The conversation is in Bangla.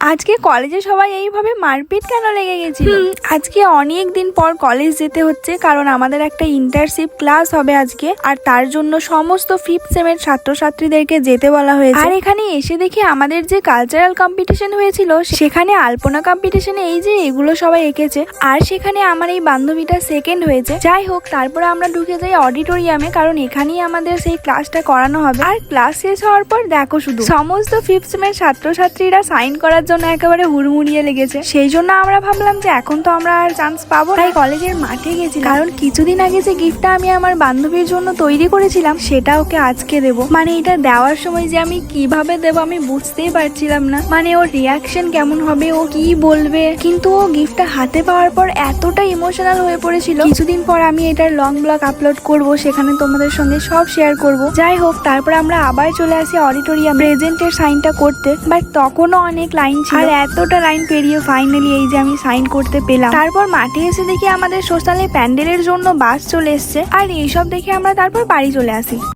আজকে কলেজে সবাই এইভাবে মারপিট কেন লেগে গেছিল? আজকে অনেক দিন পর কলেজ যেতে হচ্ছে কারণ আমাদের একটা ইন্টারশিপ ক্লাস হবে আজকে আর তার জন্য সমস্ত ফিফথ সেমের ছাত্রছাত্রীদেরকে যেতে বলা হয়েছে। আর এখানে এসে দেখি আমাদের যে কালচারাল কম্পিটিশন হয়েছিল সেখানে আলপনা কম্পিটিশনে এই যে এগুলো সবাই এঁকেছে আর সেখানে আমার এই বান্ধবীটা সেকেন্ড হয়েছে। যাই হোক তারপরে আমরা ঢুকে যাই অডিটোরিয়ামে কারণ এখানেই আমাদের সেই ক্লাসটা করানো হবে। আর ক্লাস শেষ হওয়ার পর দেখো শুধু সমস্ত ফিফথ সেমের ছাত্রছাত্রীরা সাইন করার জন্য একেবারে হুড়মুড়িয়ে লেগেছে। সেই জন্য আমরা ভাবলাম যে এখন তো আমরা আর চান্স পাবো। তাই কলেজের মাঠে গেছি কারণ কিছুদিন আগে যে গিফটটা আমি আমার বান্ধবীর জন্য তৈরি করেছিলাম, সেটা ওকে আজকে দেব। মানে এটা দেওয়ার সময় যে আমি কীভাবে দেব আমি বুঝতেই পারছিলাম না। মানে ওর রিয়াকশন কেমন হবে, ও কি বলবে? কিন্তু ও গিফটটা হাতে পাওয়ার পর এতটা ইমোশনাল হয়ে পড়েছিল। কিছুদিন পর আমি এটার লং ব্লগ আপলোড করব, সেখানে তোমাদের সঙ্গে সব শেয়ার করব। যাই হোক, তারপর আমরা আবার চলে আসি অডিটোরিয়াম প্রেজেন্টের সাইনটা করতে। বাট তখনও অনেক লাইন ছিল। আর এতটা লাইন পেরিয়ে ফাইনালি এই যে আমি সাইন করতে পেলাম। তারপর মাঠে এসে দেখি আমাদের সোশ্যালে প্যান্ডেলের জন্য বাস চলে এসছে। আর এইসব দেখে আমরা তারপর বাড়ি চলে আসি।